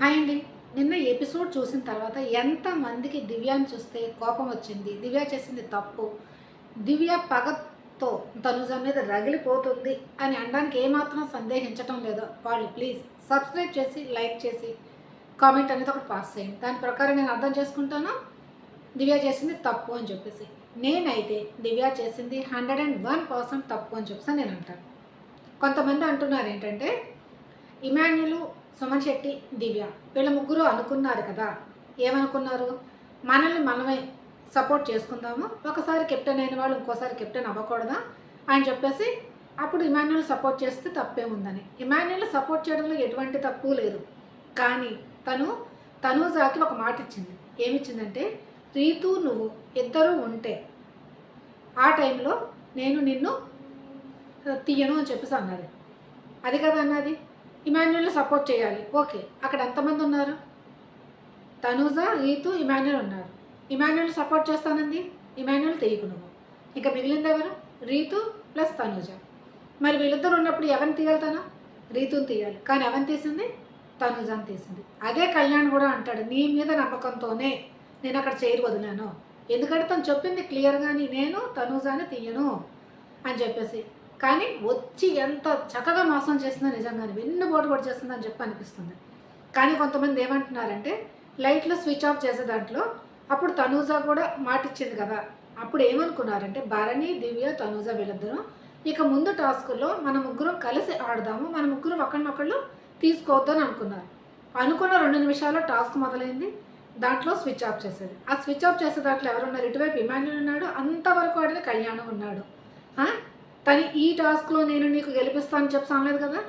Hi అండి నిన్న episode చూసిన తర్వాత ఎంతమందికి దివ్యాని చూస్తే కోపం వచ్చింది? దివ్య చేసింది తప్పు. దివ్య పగతో తనుజ మీద రగిలిపోతుంది అని అనడానికి ఏమాత్రం సందేహించటం లేదో. వాళ్ళు ప్లీజ్ సబ్స్క్రైబ్ చేసి లైక్ చేసి కామెంట్ అనేది ఒకటి పాస్ చేయండి. దాని ప్రకారం నేను అర్థం చేసుకుంటాను? దివ్య చేసింది తప్పు అని చెప్పేసి. నేనైతే దివ్య చేసింది హండ్రెడ్ అండ్ వన్ పర్సెంట్ తప్పు అని చెప్పేసి నేను అంటాను. కొంతమంది అంటున్నారు ఏంటంటే ఇమాన్యులు సుమన్ శెట్టి దివ్య వీళ్ళ ముగ్గురు అనుకున్నారు కదా. ఏమనుకున్నారు? మనల్ని మనమే సపోర్ట్ చేసుకుందాము. ఒకసారి కెప్టెన్ అయిన వాళ్ళు ఇంకోసారి కెప్టెన్ అవ్వకూడదా? అని చెప్పేసి అప్పుడు ఇమాన్యుల్ సపోర్ట్ చేస్తే తప్పే ఉందని. ఇమాన్యుల్ సపోర్ట్ చేయడంలో ఎటువంటి తప్పు లేదు. కానీ తను తనూజాకి ఒక మాట ఇచ్చింది. ఏమిచ్చిందంటే రీతు నువ్వు ఇద్దరూ ఉంటే ఆ టైంలో నేను నిన్ను తీయను అని చెప్పేసి అన్నది అది కదా అన్నది? ఇమాన్యుల్ సపోర్ట్ చేయాలి. ఓకే అక్కడ ఎంతమంది ఉన్నారు? తనూజ రీతు ఇమాన్యుల్ ఉన్నారు. ఇమాన్యుల్ సపోర్ట్ చేస్తానంది? ఇమాన్యుల్ తీయకు నువ్వు. ఇంకా మిగిలింది ఎవరు? రీతు ప్లస్ తనూజ. మరి వీళ్ళిద్దరు ఉన్నప్పుడు ఎవరిని తీయాలి తను? రీతుని తీయాలి. కానీ ఎవరిని తీసింది? తనూజని తీసింది. అదే కళ్యాణ్ కూడా అంటాడు నీ మీద నమ్మకంతోనే నేను అక్కడ చైర్ వదిలాను. ఎందుకంటే తను చెప్పింది క్లియర్గాని నేను తనూజాని తీయను అని చెప్పేసి. కానీ వచ్చి ఎంత చక్కగా మోసం చేస్తుందో నిజంగానే వెన్నుబోటు కూడా చేస్తుందని చెప్పి అనిపిస్తుంది. కానీ కొంతమంది ఏమంటున్నారంటే లైట్లు స్విచ్ ఆఫ్ చేసే దాంట్లో అప్పుడు తనూజ కూడా మాట ఇచ్చింది కదా. అప్పుడు ఏమనుకున్నారంటే భరణి దివ్య తనూజ వీళ్ళిద్దరం ఇక ముందు టాస్కుల్లో మన ముగ్గురం కలిసి ఆడదాము మన ముగ్గురు ఒకరినొకళ్ళు తీసుకోవద్దని అనుకున్నారు. అనుకున్న రెండు నిమిషాల్లో టాస్క్ మొదలైంది దాంట్లో స్విచ్ ఆఫ్ చేసేది ఆ స్విచ్ ఆఫ్ చేసే దాంట్లో ఎవరున్నారు? ఇటువైపు ఇమాన్యుల్ ఉన్నాడు అంతవరకు ఆడిన కళ్యాణం ఉన్నాడు. తను ఈ టాస్క్లో నేను నీకు గెలిపిస్తాను చెప్పి అనలేదు కదా?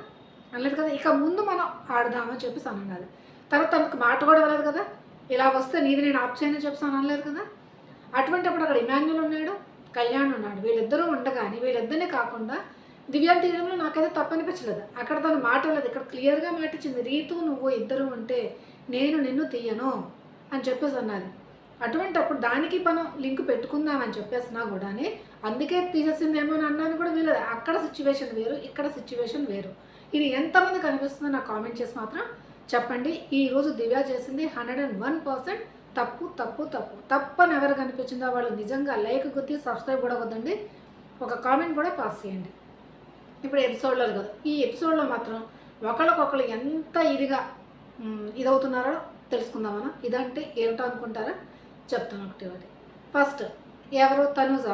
అనలేదు కదా? ఇక ముందు మనం ఆడదామని చెప్పేసి అని అన్నది తర్వాత తనకు మాట కూడా వెళ్ళదు కదా? ఇలా వస్తే నీది నేను ఆప్ చేయని చెప్పి అనలేదు కదా? అటువంటి అప్పుడు అక్కడ ఇమాన్యుల్ ఉన్నాడు కళ్యాణ్ ఉన్నాడు. వీళ్ళిద్దరూ ఉండగాని వీళ్ళిద్దరినే కాకుండా దివ్యాన్ని తీయడంలో నాకైతే తప్పనిపించలేదు. అక్కడ తను మాట లేదు ఇక్కడ క్లియర్గా మాట ఇచ్చింది రీతు నువ్వు ఇద్దరు ఉంటే నేను నిన్ను తీయను అని చెప్పేసి అన్నది. అటువంటి అప్పుడు దానికి మనం లింక్ పెట్టుకుందామని చెప్పేసినా కూడాని అందుకే తీసేసిందేమో అని అన్నాను కూడా వీళ్ళు అక్కడ సిచ్యువేషన్ వేరు ఇక్కడ సిచ్యువేషన్ వేరు. ఇది ఎంతమంది కనిపిస్తుందో నాకు కామెంట్ చేసి మాత్రం చెప్పండి. ఈరోజు దివ్య చేసింది హండ్రెడ్ అండ్ వన్ పర్సెంట్ తప్పు తప్పు తప్పు. తప్పని ఎవరు కనిపించిందో వాళ్ళు నిజంగా లైక్ గుర్తి సబ్స్క్రైబ్ కూడా వద్దండి. ఒక కామెంట్ కూడా పాస్ చేయండి. ఇప్పుడు ఎపిసోడ్లో కదా ఈ ఎపిసోడ్లో మాత్రం ఒకళ్ళకొకళ్ళు ఎంత ఇదిగా ఇదవుతున్నారో తెలుసుకుందామన్నా ఇదంటే ఏమిటో అనుకుంటారా చెప్తాను ఒకటి ఒకటి. ఫస్ట్ ఎవరు తనుజ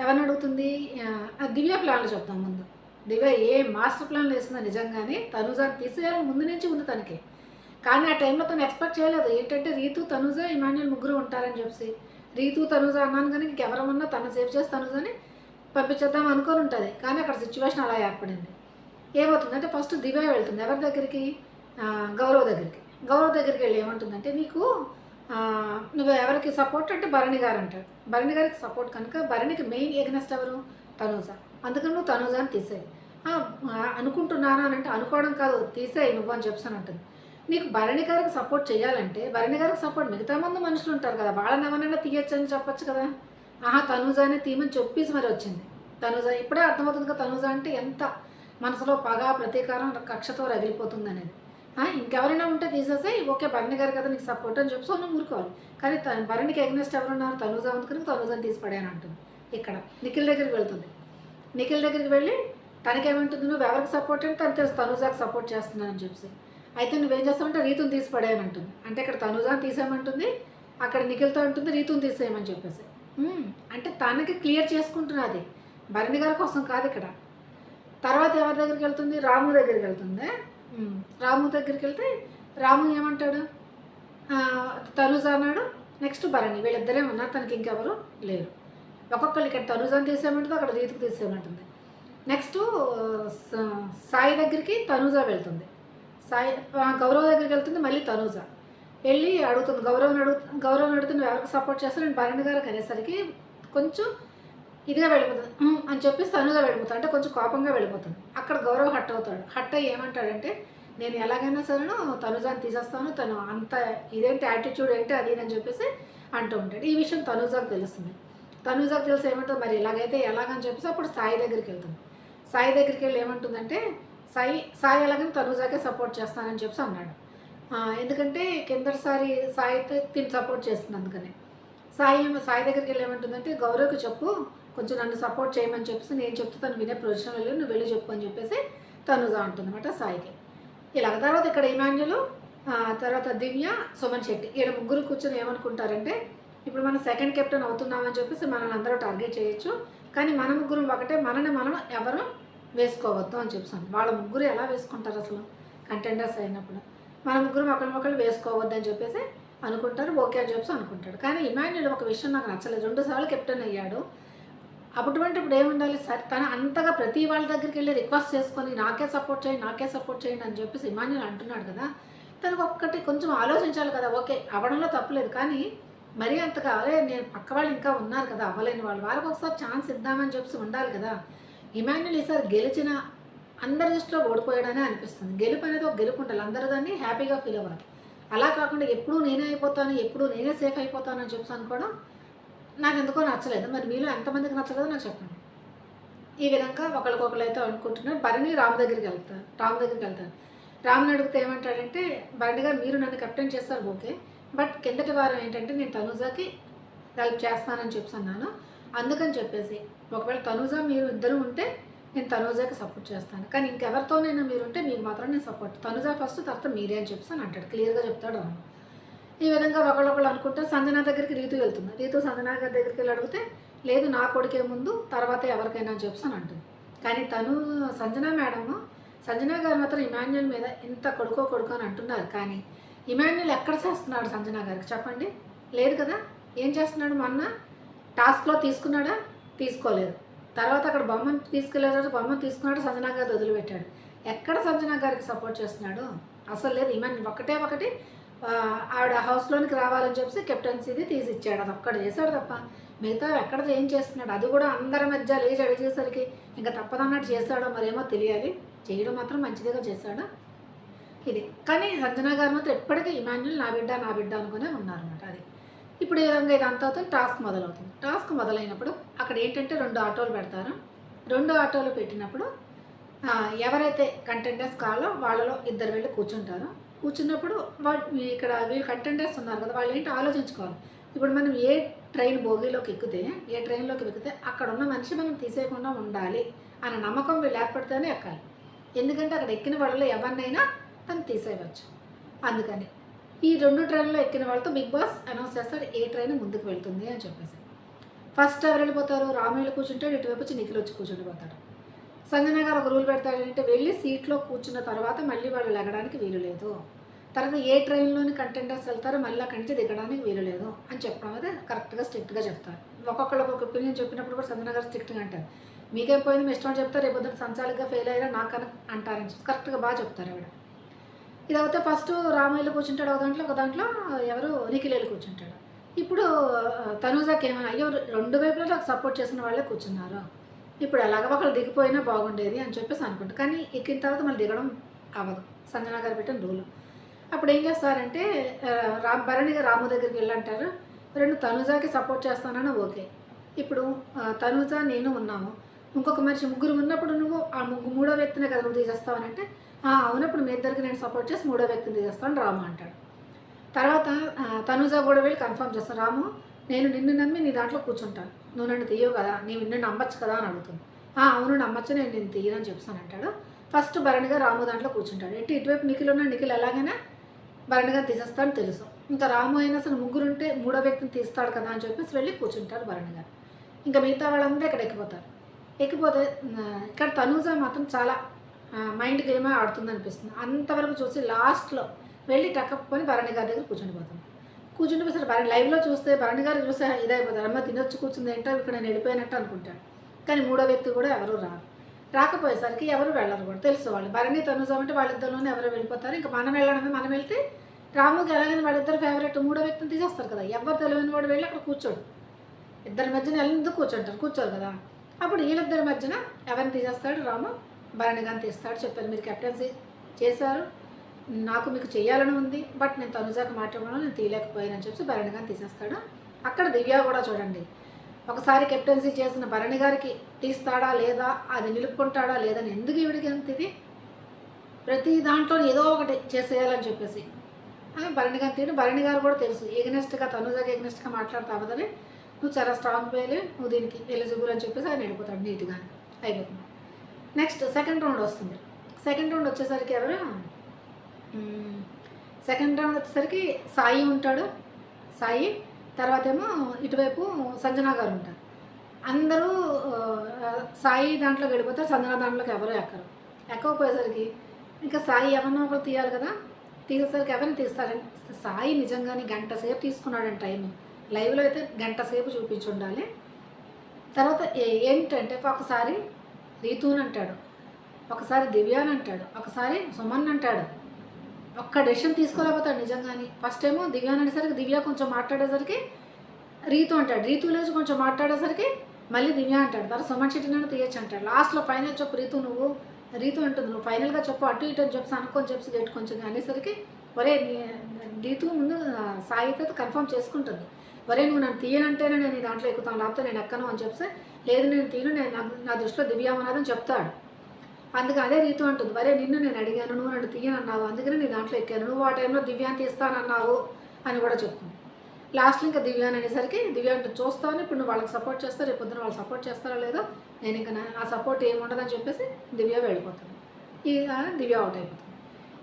ఎవరిని అడుగుతుంది? ఆ, దివ్య ప్లాన్లు చెప్తాం ముందు. దివ్య ఏ మాస్టర్ ప్లాన్లు వేసిందో నిజంగానే తనుజాని తీసేయాలని ముందు నుంచి ఉంది తనకి. కానీ ఆ టైంలో తను ఎక్స్పెక్ట్ చేయలేదు. ఏంటంటే రీతు తనుజ ఇమాన్యుల్ ముగ్గురు ఉంటారని చెప్పి రీతు తనుజ అన్నాను కానీ ఇంకెవరమన్నా తను సేవ్ చేసి తనుజని పంపించేద్దాం అనుకొని ఉంటుంది. కానీ అక్కడ సిచ్యువేషన్ అలా ఏర్పడింది. ఏమవుతుందంటే ఫస్ట్ దివ్య వెళ్తుంది ఎవరి దగ్గరికి? గౌరవ్ దగ్గరికి. గౌరవ్ దగ్గరికి వెళ్ళి ఏమంటుందంటే నీకు నువ్వు ఎవరికి సపోర్ట్ అంటే భరణి గారు అంటాడు భరణి గారికి సపోర్ట్ కనుక భరణికి మెయిన్ ఎగ్నెస్ట్ ఎవరు? తనూజ. అందుకని నువ్వు తనూజాని తీసేయి. "ఆ, అనుకుంటున్నానా అని అంటే అనుకోవడం కాదు తీసేయి నువ్వు అని చెప్పాను అంటుంది. నీకు భరణి గారికి సపోర్ట్ చేయాలంటే భరణి గారికి సపోర్ట్ మిగతా మంది మనుషులు ఉంటారు కదా వాళ్ళని ఎవరైనా తీయచ్చు అని చెప్పొచ్చు కదా. ఆహా తనూజానే తీయమని చెప్పేసి మరి వచ్చింది. తనూజ ఇప్పుడే అర్థమవుతుంది కదా తనూజ అంటే ఎంత మనసులో పగ ప్రతీకారం కక్షతో రగిలిపోతుంది అనేది. ఇంకెవరైనా ఉంటే తీసేసి ఓకే భరణి గారు కదా నీకు సపోర్ట్ అని చెప్పి సో నువ్వు ఊరుకోవాలి. కానీ తన భరణికి ఎగ్నెస్ట్ ఎవరున్నారు? తనూజ అందుకని తనూజని తీసి పడాను అంటుంది. ఇక్కడ నిఖిల్ దగ్గరికి వెళ్తుంది. నిఖిల్ దగ్గరికి వెళ్ళి తనకేమంటుంది? నువ్వు ఎవరికి సపోర్ట్ అంటే తను తెలుసు తనూజాకి సపోర్ట్ చేస్తున్నానని చెప్పి. అయితే నువ్వేం చేస్తావంటే రీతుని తీసి పడేయని అంటుంది. అంటే ఇక్కడ తనూజాని తీసేయమంటుంది అక్కడ నిఖిల్తో అంటుంది రీతుని తీసేయమని చెప్పేసి. అంటే తనకి క్లియర్ చేసుకుంటున్నది భరణి గారి కోసం కాదు ఇక్కడ. తర్వాత ఎవరి దగ్గరికి వెళ్తుంది? రాము దగ్గరికి వెళ్తుంది? రాము దగ్గరికి వెళ్తే రాము ఏమంటాడు? తనుజ అన్నాడు నెక్స్ట్ భరణి వీళ్ళిద్దరే ఉన్నారు తనకి ఇంకెవరు లేరు. ఒక్కొక్కరు ఇక్కడ తనుజాని తీసేయమంటుంది అక్కడ రీతికి తీసేయమంటుంది నెక్స్ట్ సాయి దగ్గరికి తనుజ వెళ్తుంది. సాయి ఆ, గౌరవ్ దగ్గరికి వెళ్తుంది మళ్ళీ తనుజ. వెళ్ళి అడుగుతుంది గౌరవం అడుగు గౌరవం అడుగుతుంది ఎవరికి సపోర్ట్ చేస్తాను నేను భరణి గారికి అనేసరికి కొంచెం ఇదిగా వెళ్ళిపోతుంది. అని చెప్పేసి తనుగా వెళ్ళిపోతాడు అంటే కొంచెం కోపంగా వెళ్ళిపోతుంది. అక్కడ గౌరవ్ హట్ అవుతాడు. హట్ అయ్యి ఏమంటాడంటే నేను ఎలాగైనా సరేను తనుజాని తీసేస్తాను. తను అంత ఇదేంటి యాటిట్యూడ్ ఏంటి అది అని చెప్పేసి అంటూ ఉంటాడు. ఈ విషయం తనుజాకు తెలుస్తుంది. తనుజాకు తెలిసి ఏమంటుంది? మరి ఇలాగైతే ఎలాగని చెప్పేసి అప్పుడు సాయి దగ్గరికి వెళ్తుంది. సాయి దగ్గరికి వెళ్ళి ఏమంటుందంటే సాయి సాయి ఎలాగని తనుజాకే సపోర్ట్ చేస్తానని చెప్పేసి అన్నాడు. ఎందుకంటే కిందటిసారి సాయి అయితే తిని సపోర్ట్ చేస్తుంది అందుకని. సాయి సాయి దగ్గరికి వెళ్ళి ఏమంటుందంటే గౌరవ్కి చెప్పు కొంచెం నన్ను సపోర్ట్ చేయమని చెప్పేసి నేను చెప్తే తను వినే ప్రొఫెషన్ వెళ్ళి నువ్వు వెళ్ళి చెప్పు అని చెప్పేసి తనుజ అంటుందన్నమాట సాయికి. ఇలాగ తర్వాత ఇక్కడ ఇమాన్యులు తర్వాత దివ్య సుమన్ శెట్టి. ఈడ ముగ్గురు కూర్చొని ఏమనుకుంటారంటే ఇప్పుడు మనం సెకండ్ కెప్టెన్ అవుతున్నామని చెప్పేసి మనల్ని అందరూ టార్గెట్ చేయొచ్చు కానీ మన ముగ్గురు ఒకటే మనని మనం ఎవరు వేసుకోవద్దు అని చెప్పాను వాళ్ళ ముగ్గురు ఎలా వేసుకుంటారు అసలు? కంటెండర్స్ అయినప్పుడు. మన ముగ్గురు ఒకరిని ఒకరు వేసుకోవద్దు అని చెప్పేసి అనుకుంటారు ఓకే అని చెప్పేసి అనుకుంటాడు. కానీ ఇమాన్యుల్ ఒక విషయం నాకు నచ్చలేదు. రెండు సార్లు కెప్టెన్ అయ్యాడు. అటువంటిప్పుడు ఏముండాలి? సార్ తను అంతగా ప్రతి వాళ్ళ దగ్గరికి వెళ్ళి రిక్వెస్ట్ చేసుకొని నాకే సపోర్ట్ చేయండి నాకే సపోర్ట్ చేయండి అని చెప్పేసి ఇమాన్యుల్ అంటున్నాడు కదా. తనకు ఒక్కటి కొంచెం ఆలోచించాలి కదా. ఓకే అవ్వడంలో తప్పలేదు కానీ మరీ అంతగా అరే నేను పక్క వాళ్ళు ఇంకా ఉన్నారు కదా అవ్వలేని వాళ్ళు. వాళ్ళకి ఒకసారి ఛాన్స్ ఇద్దామని చెప్పేసి ఉండాలి కదా. ఇమాన్యుల్ ఈసారి గెలిచిన అందరి దృష్టిలో ఓడిపోయాడనే అనిపిస్తుంది. గెలుపు అనేది ఒక గెలుపు ఉండాలి. అందరూ దాన్ని హ్యాపీగా ఫీల్ అవ్వాలి. అలా కాకుండా ఎప్పుడూ నేనే అయిపోతాను ఎప్పుడూ నేనే సేఫ్ అయిపోతాను అని చెప్పి అనుకోవడం నాకు ఎందుకో నచ్చలేదు. మరి మీలో ఎంతమందికి నచ్చలేదో నాకు చెప్పండి. ఈ విధంగా ఒకరికొకరు అయితే అనుకుంటున్నారు. భరణి రామ్ దగ్గరికి వెళ్తారు. రామ్ దగ్గరికి వెళ్తారు. రామ్ని అడిగితే ఏమంటాడంటే భరణి గారు మీరు నన్ను కెప్టెన్ చేస్తారు ఓకే. బట్ కిందటి వారం ఏంటంటే నేను తనూజాకి హెల్ప్ చేస్తానని చెప్పి అన్నాను అందుకని చెప్పేసి ఒకవేళ తనూజా మీరు ఇద్దరు ఉంటే నేను తనూజాకి సపోర్ట్ చేస్తాను. కానీ ఇంకెవరితోనైనా మీరు ఉంటే మీకు మాత్రం నేను సపోర్ట్. తనుజా ఫస్ట్ తర్వాత మీరే అని చెప్పి అని అంటాడు. క్లియర్గా చెప్తాడు రాము. ఈ విధంగా ఒకళ్ళొకళ్ళు అనుకుంటే సంజన దగ్గరికి రీతు వెళ్తుంది. రీతు సంజన గారి దగ్గరికి వెళ్ళి అడిగితే లేదు నా కొడుకే ముందు తర్వాత ఎవరికైనా అని అంటుంది. కానీ తను సంజన మేడము సంజన గారు మాత్రం ఇమాన్యుల్ మీద ఇంత కొడుకో కొడుకో అని అంటున్నారు. కానీ ఇమాన్యుల్ ఎక్కడ చేస్తున్నాడు సంజన గారికి చెప్పండి? లేదు కదా? ఏం చేస్తున్నాడు మొన్న? టాస్క్లో తీసుకున్నాడా? తీసుకోలేదు. తర్వాత అక్కడ బొమ్మను తీసుకెళ్ళారు బొమ్మను తీసుకున్నాడు సంజన గారు వదిలిపెట్టాడు. ఎక్కడ సంజన గారికి సపోర్ట్ చేస్తున్నాడు? అసలు లేదు ఇమాన్యుల్ ఒకటే ఒకటి ఆవిడ హౌస్లోనికి రావాలని చెప్పేసి కెప్టెన్సీది తీసి ఇచ్చాడు అది ఒక్కడ చేశాడు తప్ప మిగతా ఎక్కడ ఏం చేస్తున్నాడు? అది కూడా అందరి మధ్య లేచి అడిగేసరికి ఇంకా తప్పదన్నట్టు చేశాడో మరేమో తెలియాలి. చేయడం మాత్రం మంచిదిగా చేశాడు. ఇది. కానీ సంజన గారు మాత్రం ఎప్పటికీ ఇమాన్యుల్ నా బిడ్డ నా బిడ్డ అనుకునే ఉన్నారన్నమాట అది. ఇప్పుడు ఈ విధంగా ఇదంతా అవుతుంది? టాస్క్ మొదలవుతుంది. టాస్క్ మొదలైనప్పుడు అక్కడ ఏంటంటే రెండు ఆటోలు పెడతారు. రెండు ఆటోలు పెట్టినప్పుడు ఎవరైతే కంటెండర్స్ కావాలో వాళ్ళలో ఇద్దరు వెళ్ళి కూర్చుంటారు. కూర్చున్నప్పుడు వాళ్ళు ఇక్కడ వీళ్ళు కంటెండర్స్ ఉన్నారు కదా వాళ్ళు ఏంటి ఆలోచించుకోవాలి. ఇప్పుడు మనం ఏ ట్రైన్ బోగీలోకి ఎక్కితే ఏ ట్రైన్లోకి ఎక్కితే అక్కడ ఉన్న మనిషి మనం తీసేయకుండా ఉండాలి అనే నమ్మకం వీళ్ళు ఏర్పడితేనే ఎక్కాలి. ఎందుకంటే అక్కడ ఎక్కిన వాళ్ళలో ఎవరినైనా తను తీసేయవచ్చు. అందుకని ఈ రెండు ట్రైన్లో ఎక్కిన వాళ్ళతో బిగ్ బాస్ అనౌన్స్ చేస్తారు ఏ ట్రైన్ ముందుకు వెళ్తుంది అని చెప్పేసి. ఫస్ట్ ఎవరు వెళ్ళిపోతారు? రాము వెళ్ళి కూర్చుంటాడు ఇటువైపు వచ్చి నిఖిల్ వచ్చి కూర్చుండిపోతాడు. సంజన గారు ఒక రూల్ పెడతాడంటే వెళ్ళి సీట్లో కూర్చున్న తర్వాత మళ్ళీ వాళ్ళు లెగడానికి వీలు లేదు. తర్వాత ఏ ట్రైన్లోని కంటెండర్స్ వెళ్తారో మళ్ళీ అక్కడి నుంచి దిగడానికి వీలు లేదు అని చెప్పడం అయితే కరెక్ట్గా స్ట్రిక్ట్గా చెప్తారు. ఒక్కొక్కళ్ళు ఒక్కొక్క ఒపీనియన్ చెప్పినప్పుడు కూడా సంజన గారు స్ట్రిక్ట్గా అంటారు. మీకేం పోయింది మీ ఇష్టం చెప్తారు రేపు పొద్దున సంచాలిగా ఫెయిల్ అయ్యారా నాకని అంటారని చెప్పి కరెక్ట్గా బాగా చెప్తారు ఆవిడ. ఇది అయితే ఫస్ట్ రామయ్యలు కూర్చుంటాడు ఒక దాంట్లో ఒక దాంట్లో ఎవరు నిఖిలేలు కూర్చుంటాడు. ఇప్పుడు తనూజాకి ఏమైనా అయ్యో రెండు వైపులా నాకు సపోర్ట్ చేసిన వాళ్ళే కూర్చున్నారు. ఇప్పుడు ఎలాగ ఒకళ్ళు దిగిపోయినా బాగుండేది అని చెప్పేసి అనుకుంటా. కానీ ఎక్కిన తర్వాత మళ్ళీ దిగడం అవ్వదు. సంజన గారు పెట్టిన రూలు. అప్పుడు ఏం చేస్తారంటే రామ్ భరణిగా రాము దగ్గరికి వెళ్ళంటారు. రెండు తనుజాకి సపోర్ట్ చేస్తానని ఓకే. ఇప్పుడు తనుజ నేను ఉన్నాము. ఇంకొక మనిషి ముగ్గురు ఉన్నప్పుడు నువ్వు ఆ ముగ్గురు మూడో వ్యక్తినే కదా నువ్వు తీసేస్తావనంటే అవునప్పుడు మీ ఇద్దరికి నేను సపోర్ట్ చేసి మూడో వ్యక్తిని తీసేస్తాను రాము అంటాడు. తర్వాత తనుజ కూడా వెళ్ళి కన్ఫర్మ్ చేస్తాను రాము నేను నిన్ను నమ్మి నీ దాంట్లో కూర్చుంటాను. నువ్వు నన్ను తీయవు కదా నీవు నిన్ను నమ్మచ్చు కదా అని అడుగుతుంది. "ఆ, అవును నమ్మచ్చు నేను నేను తీయనని చెప్తాను అంటాడు. ఫస్ట్ భరణిగా రాము దాంట్లో కూర్చుంటాడు. ఎట్టి ఇటువైపు నిఖిల్ ఉన్న నిఖిల్ ఎలాగైనా భరణిగా తీసేస్తాడని తెలుసు. ఇంకా రాము అయినా అసలు ముగ్గురు ఉంటే మూడో వ్యక్తిని తీస్తాడు కదా అని చెప్పేసి వెళ్ళి కూర్చుంటారు భరణి గారు ఇంకా మిగతా వాళ్ళందరూ ఇక్కడ ఎక్కిపోతారు. ఎక్కిపోతే ఇక్కడ తనూజ మాత్రం చాలా మైండ్ గేమే ఆడుతుంది అనిపిస్తుంది. అంతవరకు చూసి లాస్ట్లో వెళ్ళి టక్కని భరణి గారి దగ్గర కూర్చుంటే అసలు భరణి లైవ్లో చూస్తే భరణి గారు చూస్తే ఇదైపోతారు. అమ్మ తినొచ్చు కూర్చుంది ఏంటో ఇక్కడ నేను వెళ్ళిపోయినట్టు అనుకుంటాడు. కానీ మూడో వ్యక్తి కూడా ఎవరు రారు. రాకపోయేసరికి ఎవరు వెళ్ళరు కూడా తెలుసు వాళ్ళు. భరణి తనుజం అంటే వాళ్ళిద్దరిలోనే ఎవరు వెళ్ళిపోతారు. ఇంకా మనం వెళ్ళడమే మనం వెళ్తే రాముకి ఎలాగైనా వాళ్ళిద్దరు ఫేవరెట్ మూడో వ్యక్తిని తీసేస్తారు కదా. ఎవరు తెలియని వాడు వెళ్ళి అక్కడ కూర్చోడు. ఇద్దరి మధ్యన ఎందుకు కూర్చుంటారు? కూర్చోరు కదా. అప్పుడు వీళ్ళిద్దరి మధ్యన ఎవరిని తీసేస్తాడు? రాము భరణి గారిని తీస్తాడు. చెప్పారు మీరు కెప్టెన్సీ చేశారు. నాకు మీకు చేయాలని ఉంది బట్ నేను తనుజాకి మాట్లాడడం నేను తీయలేకపోయానని చెప్పి భరణి గారిని తీసేస్తాడు. అక్కడ దివ్య కూడా చూడండి. ఒకసారి కెప్టెన్సీ చేసిన భరణి గారికి తీస్తాడా లేదా అది నిలుపుకుంటాడా లేదని ఎందుకు ఈవిడికి ఎంత ఇది? ప్రతి దాంట్లో ఏదో ఒకటి చేసేయాలని చెప్పేసి. ఆ, భరణి గారు తీయడం. భరణి గారు కూడా తెలుసు ఎగ్నెస్ట్గా తనుజాకి ఎగ్నెస్ట్గా మాట్లాడుతూ నువ్వు చాలా స్ట్రాంగ్ పేలే నువ్వు దీనికి ఎలిజిబుల్ అని చెప్పేసి ఆయన వెళ్ళిపోతాడు నీట్గా అయిపోతుంది. నెక్స్ట్ సెకండ్ రౌండ్ వస్తుంది. సెకండ్ రౌండ్ వచ్చేసరికి ఎవరు? సెకండ్ రౌండ్ వచ్చేసరికి సాయి ఉంటాడు. సాయి తర్వాత ఏమో ఇటువైపు సంజనా గారు ఉంటారు. అందరూ సాయి దాంట్లో వెళ్ళిపోతారు సంజనా దాంట్లోకి ఎవరు ఎక్కరు. ఎక్కకపోయేసరికి ఇంకా సాయి ఎవరినో ఒకరు తీయాలి కదా? తీసేసరికి ఎవరిని తీస్తారంటే సాయి నిజంగానే గంట సేపు తీసుకున్నాడంట టైం లైవ్లో అయితే గంట సేపు చూపించి ఉండాలి తర్వాత ఏంటంటే ఒకసారి రీతూన్ అంటాడు. ఒకసారి దివ్యాన్ అంటాడు. ఒకసారి సుమన్ అంటాడు. ఒక్క డెసిషన్ తీసుకోలేకపోతాడు నిజంగాని ఫస్ట్ ఏమో దివ్య అనేసరికి దివ్య కొంచెం మాట్లాడేసరికి రీతు అంటాడు. రీతు లేచి కొంచెం మాట్లాడేసరికి మళ్ళీ దివ్య అంటాడు. తర్వాత సుమన్ శెట్టినైనా తీయచ్చు అంటాడు. లాస్ట్లో ఫైనల్ చెప్పు రీతు నువ్వు. రీతు అంటుంది నువ్వు ఫైనల్గా చెప్పు. అటు ఇటు అని చెప్పి. అనుకొని చెప్పి గట్టి కొంచెం అనేసరికి ఒరే నీ- రీతు ముందు సాయితో కన్ఫర్మ్ చేసుకుంటుంది. ఒరే నువ్వు నన్ను తీయనంటేనే నేను దాంట్లో ఎక్కుతాను. లేకపోతే నేను ఎక్కను అని చెప్తే లేదు నేను తీను నేను నా- నా దృష్టిలో దివ్య చెప్తాడు. అందుకే అదే రీతు అంటుంది వరే నిన్ను నేను అడిగాను నువ్వు నన్ను తీయనన్నావు అందుకని నీ దాంట్లో ఎక్కాను. నువ్వు ఆ టైంలో దివ్యాన్ని తీస్తానన్నావు అని కూడా చెప్తుంది. లాస్ట్లో ఇంకా దివ్యాన్ అనేసరికి దివ్య అంటే చూస్తాను ఇప్పుడు నువ్వు వాళ్ళకి సపోర్ట్ చేస్తా రేపు పొద్దున వాళ్ళు సపోర్ట్ చేస్తారో లేదో నేను ఇంకా నా- సపోర్ట్ ఏముండదని చెప్పేసి దివ్య వెళ్ళిపోతుంది. ఈ దివ్య అవుట్ అయిపోతుంది.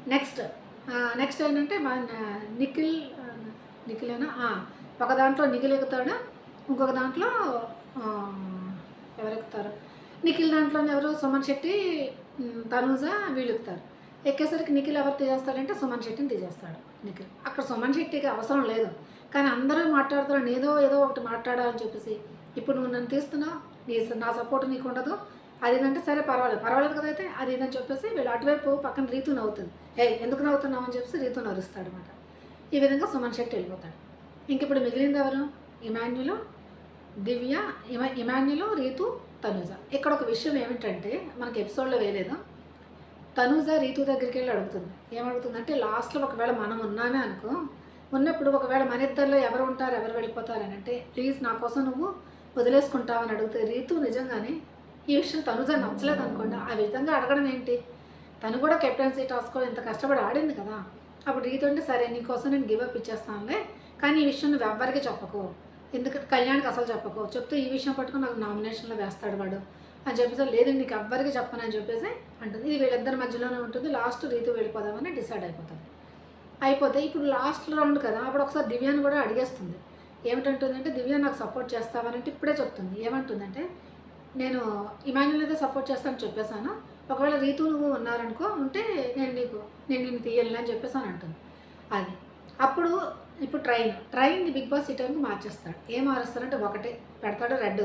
నెక్స్ట్ నెక్స్ట్ ఏంటంటే మా నిఖిల్ నిఖిలేనా ఒక దాంట్లో నిఖిల్ ఎక్కుతాడు. ఇంకొక దాంట్లో ఎవరు ఎక్కుతారు? నిఖిల్ దాంట్లోనే ఎవరు సుమన్ శెట్టి తనూజ వీళ్ళు ఎక్కేసరికి నిఖిల్ ఎవరు తీసేస్తాడంటే సుమన్ శెట్టిని తీసేస్తాడు నిఖిల్. అక్కడ సుమన్ శెట్టికి అవసరం లేదు. కానీ అందరూ మాట్లాడుతున్నారు ఏదో ఏదో ఒకటి మాట్లాడాలని చెప్పేసి. ఇప్పుడు నువ్వు నన్ను తీస్తున్నావు నీ నా సపోర్ట్ నీకు ఉండదు. అది ఇదంటే సరే పర్వాలేదు. పర్వాలేదు కదా అయితే? అది ఇదని చెప్పేసి వీళ్ళు అటువైపు పక్కన రీతు నవ్వుతుంది. ఏ ఎందుకు నవ్వుతున్నావు? అని చెప్పేసి రీతు నరుస్తాడు అనమాట ఈ విధంగా సుమన్ శెట్టి వెళ్ళిపోతాడు. ఇంక ఇప్పుడు మిగిలింది ఎవరు? ఇమాన్యులు దివ్య ఇమా ఇమాన్యులు రీతు తనూజ. ఇక్కడ ఒక విషయం ఏమిటంటే మనకి ఎపిసోడ్లో వేయలేదు. తనూజ రీతు దగ్గరికి వెళ్ళి అడుగుతుంది. ఏమడుగుతుందంటే లాస్ట్లో ఒకవేళ మనం ఉన్నామే అనుకో ఉన్నప్పుడు ఒకవేళ మన ఇద్దరిలో ఎవరు ఉంటారు ఎవరు వెళ్ళిపోతారు అని అంటే ప్లీజ్ నా కోసం నువ్వు వదిలేసుకుంటావని అడిగితే రీతు నిజంగానే ఈ విషయం తనుజ నచ్చలేదు అనుకోండి. ఆ విధంగా అడగడం ఏంటి? తను కూడా కెప్టెన్సీ టాస్క్లో ఇంత కష్టపడి ఆడింది కదా. అప్పుడు రీతు అంటే సరే నీకోసం నేను గివప్ ఇచ్చేస్తానులే. కానీ ఈ విషయం నువ్వు ఎవ్వరికి చెప్పకు. ఎందుకంటే కళ్యాణ్కి అసలు చెప్పకు చెప్తే ఈ విషయం పట్టుకుని నాకు నామినేషన్లో వేస్తాడు వాడు. అని చెప్పేసి లేదండి నీకు ఎవ్వరికి చెప్పనని చెప్పేసి అంటుంది. ఇది వీళ్ళిద్దరి మధ్యలోనే ఉంటుంది. లాస్ట్ రీతు వెళ్ళిపోదామని డిసైడ్ అయిపోతుంది అయిపోతే ఇప్పుడు లాస్ట్ రౌండ్ కదా అప్పుడు ఒకసారి దివ్యాన్ని కూడా అడిగేస్తుంది. ఏమిటంటుందంటే దివ్య నాకు సపోర్ట్ చేస్తావనంటే ఇప్పుడే చెప్తుంది. ఏమంటుందంటే నేను ఇమాన్యుల్ అయితే సపోర్ట్ చేస్తానని చెప్పేశాను. ఒకవేళ రీతు నువ్వు ఉన్నారనుకో ఉంటే నేను నీకు నేను నిన్ను తీయాలి అని చెప్పేసి అని అంటుంది. అది. అప్పుడు ఇప్పుడు ట్రైన్. ట్రైన్ బిగ్ బాస్ ఈ టైంకి మార్చేస్తాడు. ఏం మారుస్తారంటే ఒకటే పెడతాడు రెడ్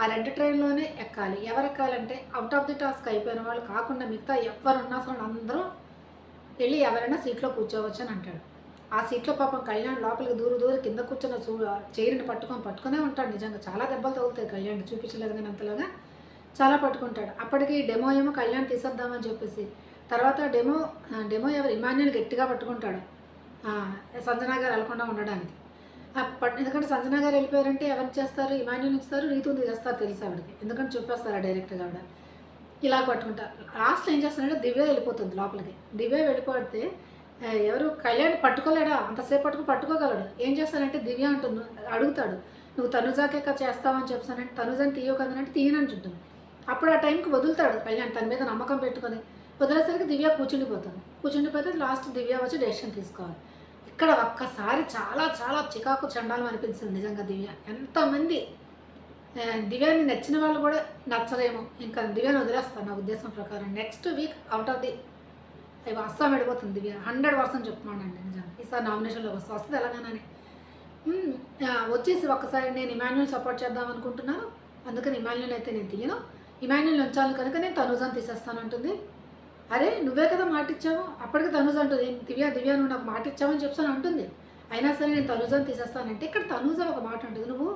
ఆ రెడ్ ట్రైన్లోనే ఎక్కాలి. ఎవరు ఎక్కాలంటే అవుట్ ఆఫ్ ది టాస్క్ అయిపోయిన వాళ్ళు కాకుండా మిగతా ఎవరున్నా సరే అందరూ వెళ్ళి ఎవరైనా సీట్లో కూర్చోవచ్చు అని అంటాడు. ఆ సీట్లో పాపం కళ్యాణ్ లోపలికి దూరు దూరు కింద కూర్చొని చూ చైర్ని పట్టుకొని పట్టుకునే ఉంటాడు నిజంగా. చాలా దెబ్బలు తగులుతాయి కళ్యాణ్ చూపించలేదు కానీ అంతలాగా చాలా పట్టుకుంటాడు. అప్పటికి డెమో ఏమో కళ్యాణ్ తీసేద్దామని చెప్పేసి తర్వాత డెమో డెమో ఎవరు? ఇమాన్యుని గట్టిగా పట్టుకుంటాడు. సంజనా గారు వెళ్ళకుండా ఉండడానికి. ఎందుకంటే సంజనా గారు వెళ్ళిపోయారంటే ఎవరు చేస్తారు? ఇమాన్యుల్ ఇస్తారు రీతుని చేస్తారు తెలుసు ఆవిడకి. ఎందుకంటే చూపేస్తారు డైరెక్ట్గా ఆవిడ. ఇలా పట్టుకుంటారు లాస్ట్ ఏం చేస్తారంటే దివ్య వెళ్ళిపోతుంది లోపలికి. దివ్య వెళ్ళిపోతే ఎవరు కళ్యాణ్ పట్టుకోలేడా? అంతసేపు పట్టుకు పట్టుకోగలడు. ఏం చేస్తానంటే దివ్య అంటుంది అడుగుతాడు నువ్వు తనుజాకే చేస్తావని చెప్తానంటే తనుజని తీయవు కదా తీయనని అప్పుడు ఆ టైంకి వదులుతాడు కళ్యాణ్ తన మీద నమ్మకం పెట్టుకొని. వదిలేసరికి దివ్య కూర్చుండిపోతుంది. కూర్చుండిపోతే లాస్ట్ దివ్య వచ్చి డెసిషన్ తీసుకోవాలి. ఇక్కడ ఒక్కసారి చాలా చాలా చికాకు చండాలం అనిపించింది నిజంగా దివ్య. ఎంతమంది ఆ, దివ్యాని నచ్చిన వాళ్ళు కూడా నచ్చలేము ఇంకా దివ్యాని వదిలేస్తాను నా ఉద్దేశం ప్రకారం. Next week out of the అవి అస్సాం వెళ్ళిపోతుంది దివ్య. హండ్రెడ్ పర్సెంట్ చెప్తున్నానండి నిజంగా. ఈసారి నామినేషన్లోకి వస్తే. వస్తుంది ఎలాగైనా వచ్చేసి ఒక్కసారి నేను ఇమాన్యుల్ సపోర్ట్ చేద్దాం అనుకుంటున్నాను. అందుకని ఇమాన్యుల్ అయితే నేను తీయను. ఇమాన్యుల్ ఉంచాలి కనుక నేను తనుజాన్ తీసేస్తానంటుంది. అరే నువ్వే కదా మాటిచ్చావు? అప్పటికి తనుజ అంటుంది దివ్య దివ్య నువ్వు నాకు మాటిచ్చావని చెప్తాను అంటుంది. అయినా సరే నేను తనుజాని తీసేస్తానంటే ఇక్కడ తనుజ ఒక మాట ఉంటుంది నువ్వు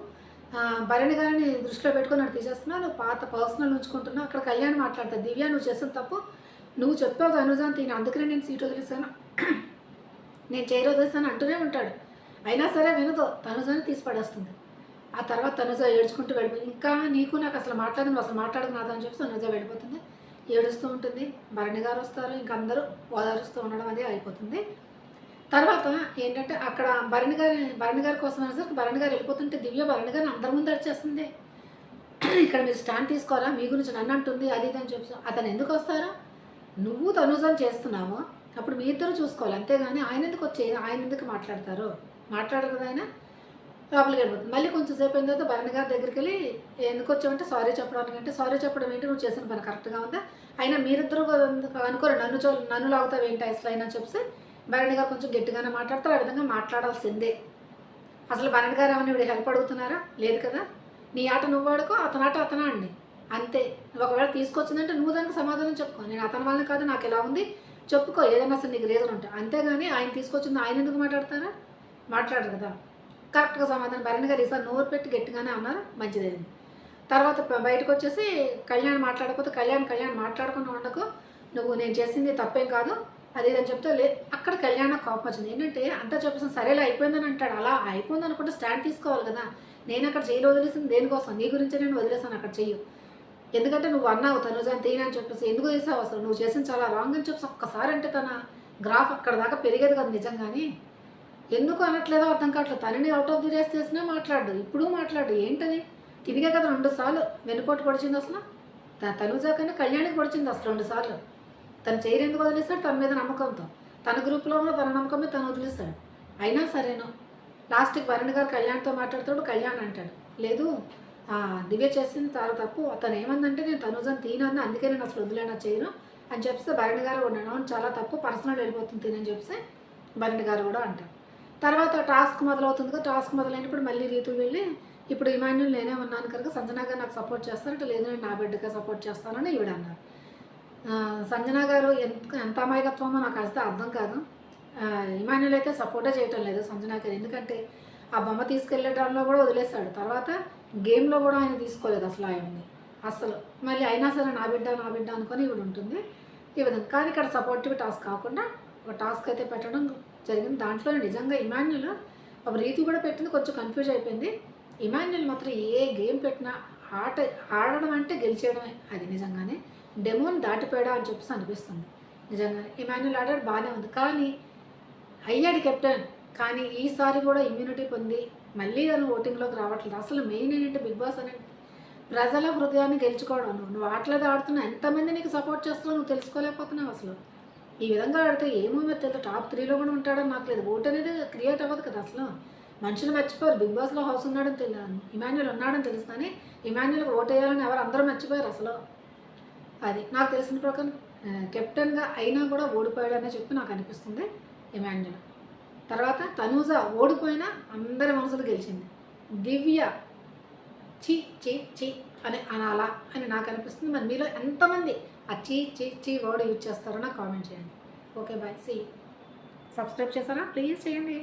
భరణి గారిని దృష్టిలో పెట్టుకొని నాకు తీసేస్తున్నావు నువ్వు పాత పర్సనల్ ఉంచుకుంటున్నావు అక్కడ కళ్యాణ్ మాట్లాడతావు దివ్య నువ్వు చేసిన తప్పు నువ్వు చెప్పావు తనుజాని తిని. అందుకనే నేను సీట్ వదిలేసాను నేను చైర్ వదిలేసాను అంటూనే ఉంటాడు. అయినా సరే వినదు తనుజాని తీసి పడేస్తుంది. ఆ తర్వాత తనుజ ఏడ్చుకుంటూ వెళ్ళిపోయి ఇంకా నీకు నాకు అసలు మాట్లాడదు అసలు మాట్లాడదు నాతో అని చెప్పి తనుజ వెళ్ళిపోతుంది. ఏడుస్తూ ఉంటుంది. భరణి గారు వస్తారు. ఇంక అందరూ ఓదారుస్తూ ఉండడం అదే అయిపోతుంది. తర్వాత ఏంటంటే అక్కడ భరణి గారి భరణి గారి కోసం అనేసరికి భరణి గారు వెళ్ళిపోతుంటే దివ్య భరణి గారిని అందరి ముందు అరిచేస్తుంది. ఇక్కడ మీరు స్టాండ్ తీసుకోవాలా మీ గురించి నన్ను అంటుంది. అది ఇది అని చెప్పి అతను ఎందుకు వస్తారా? నువ్వు తనుజం చేస్తున్నావు. అప్పుడు మీ ఇద్దరు చూసుకోవాలి. అంతేగాని ఆయన ఎందుకు వచ్చి ఆయన ఎందుకు మాట్లాడతారు? మాట్లాడరు కదా ఆయన? లోపలికి వెళ్ళిపోతుంది మళ్ళీ కొంచెం సేపు అయిన తర్వాత భరణి గారి దగ్గరికి వెళ్ళి ఎందుకు వచ్చామంటే సారీ చెప్పడానికి అంటే సారీ చెప్పడం ఏంటి? నువ్వు చేసిన పని కరెక్ట్గా ఉందా? అయినా మీరిద్దరు అనుకోరు నన్ను చూ నన్ను లాగుతావు ఏంటి అసలు? అయినా చెప్పి భరణి గారు కొంచెం గట్టిగానే మాట్లాడతారు. ఆ విధంగా మాట్లాడాల్సిందే. అసలు భరణి గారు ఏమైనా ఇప్పుడు హెల్ప్ అడుగుతున్నారా? లేదు కదా. నీ ఆట నువ్వు ఆడుకో అతని ఆట అతనా అండి అంతే. ఒకవేళ తీసుకొచ్చిందంటే నువ్వు దానికి సమాధానం చెప్పుకో. నేను అతని వల్ల కాదు నాకు ఎలా ఉంది చెప్పుకో. ఏదైనా అసలు నీకు రీజన్ ఉంటాయి అంతేగాని ఆయన తీసుకొచ్చింది ఆయన ఎందుకు మాట్లాడతారా? మాట్లాడరు కదా. కరెక్ట్గా సమాధానం. భరణి గారు ఈసారి నోరు పెట్టి గట్టిగానే అన్నారు. మంచిదేమి తర్వాత బయటకు వచ్చేసి కళ్యాణ్ మాట్లాడకపోతే కళ్యాణ్ కళ్యాణ్ మాట్లాడకుండా ఉండకు. నువ్వు నేను చేసింది తప్పేం కాదు. అది ఇది చెప్తే లే అక్కడ కళ్యాణ కోపం వచ్చింది. ఏంటంటే అంతా చెప్పేసి సరేలే అయిపోయిందని అంటాడు. అలా అయిపోయింది అనుకుంటే స్టాండ్ తీసుకోవాలి కదా. నేను అక్కడ జైలు వదిలేసింది దేనికోసం? నీ గురించి నేను వదిలేసాను అక్కడ చెయ్యి. ఎందుకంటే నువ్వు అన్నావు తనుజాని తీయనని చెప్పేసి. ఎందుకు చేసావు అసలు? నువ్వు చేసిన చాలా రాంగ్ అని చెప్పేసి ఒక్కసారి అంటే తన గ్రాఫ్ అక్కడ దాకా పెరిగేది కదా నిజంగానే. ఎందుకు అనట్లేదో అర్థం కావట్లేదు. తనని అవుట్ ఆఫ్ ది రేస్ చేసినా మాట్లాడు ఇప్పుడు మాట్లాడు ఏంటది? తిరిగే కదా రెండు సార్లు. వెనుకోటి పొడిచింది అసలు? త- తనుజా కన్నా కళ్యాణికి పొడిచింది అసలు రెండు సార్లు. తను చేయరు ఎందుకు వదిలేస్తాడు తన మీద నమ్మకంతో. తన గ్రూప్లో ఉన్న తన నమ్మకం తను వదిలేస్తాడు అయినా సరేను. లాస్ట్కి వరుణ్ గారు కళ్యాణ్తో మాట్లాడుతాడు కళ్యాణ్ అంటాడు లేదు దివ్య చేసింది చాలా తప్పు. అతను ఏమందంటే నేను తనుజని తీనన్నా అందుకే నేను అసలు వదిలేనా చేయను అని చెప్తే భరణి గారు ఉన్నాను అని చాలా తప్పు పర్సనల్ వెళ్ళిపోతుంది తినని చెప్తే భరణి గారు కూడా అంటారు. తర్వాత టాస్క్ మొదలవుతుంది కదా టాస్క్ మొదలైనప్పుడు మళ్ళీ రీతులు వెళ్ళి ఇప్పుడు ఇమాన్యుల్ నేనే ఉన్నాను కనుక సంజనా గారు నాకు సపోర్ట్ చేస్తారంటే లేదు నేను నా బిడ్డగా సపోర్ట్ చేస్తానని ఈవిడ అన్నారు సంజనా గారు ఎంత ఎంత అమాయకత్వమో నాకు అయితే అర్థం కాదు. ఇమాన్యుల్ అయితే సపోర్టే చేయటం లేదు సంజనా గారు ఎందుకంటే ఆ బొమ్మ తీసుకెళ్ళడంలో కూడా వదిలేశాడు. తర్వాత గేమ్లో కూడా ఆయన తీసుకోలేదు అసలు ఆయన్ని. అసలు మళ్ళీ అయినా సరే నా బిడ్డ నా బిడ్డ అనుకొని ఇవి ఉంటుంది. ఈ విధంగా కానీ ఇక్కడ సపోర్టివ్ టాస్క్ కాకుండా ఒక టాస్క్ అయితే పెట్టడం జరిగింది. దాంట్లో నిజంగా ఇమాన్యుల్ ఒక రీతి కూడా పెట్టింది కొంచెం కన్ఫ్యూజ్ అయిపోయింది. ఇమాన్యుల్ మాత్రం ఏ గేమ్ పెట్టినా ఆట ఆడడం అంటే గెలిచేయడమే. అది నిజంగానే డెమోని దాటిపోయాడా అని చెప్పేసి అనిపిస్తుంది. నిజంగానే ఇమాన్యుల్ ఆడాడు బాగానే ఉంది. కానీ అయ్యాడు కెప్టెన్ కానీ ఈసారి కూడా ఇమ్యూనిటీ పొంది మళ్ళీ తను ఓటింగ్లోకి రావట్లేదు. అసలు మెయిన్ ఏంటంటే బిగ్ బాస్ అనేది ప్రజల హృదయాన్ని గెలుచుకోవడం. నువ్వు నువ్వు ఆటలేదు ఆడుతున్నా ఎంతమంది నీకు సపోర్ట్ చేస్తున్నావు నువ్వు తెలుసుకోలేకపోతున్నావు అసలు. ఈ విధంగా ఆడితే ఏమో మరి టాప్ త్రీలో కూడా ఉంటాడని నాకు లేదు. ఓట్ అనేది క్రియేట్ అవ్వదు కదా అసలు. మనుషులు మర్చిపోయారు. బిగ్ బాస్లో హౌస్ ఉన్నాడని తెలియదు ఇమాన్యుల్ ఉన్నాడని తెలుసు కానీ ఇమాన్యుల్కి ఓట్ వేయాలని ఎవరు అందరూ మర్చిపోయారు అసలు. అది నాకు తెలిసిన ప్రకారం కెప్టెన్గా అయినా కూడా ఓడిపోయాడు అనే చెప్పి నాకు అనిపిస్తుంది ఇమాన్యుల్ తర్వాత తనూజ ఓడిపోయినా అందరి మనసులు గెలిచింది. దివ్య చి చి చి అని అనాలా అని నాకు అనిపిస్తుంది. మరి మీలో ఎంతమంది ఆ చీ చీ చీ వర్డ్ యూజ్ చేస్తారో నాకు కామెంట్ చేయండి. Okay bye. సి సబ్స్క్రైబ్ చేస్తారా? ప్లీజ్ చేయండి.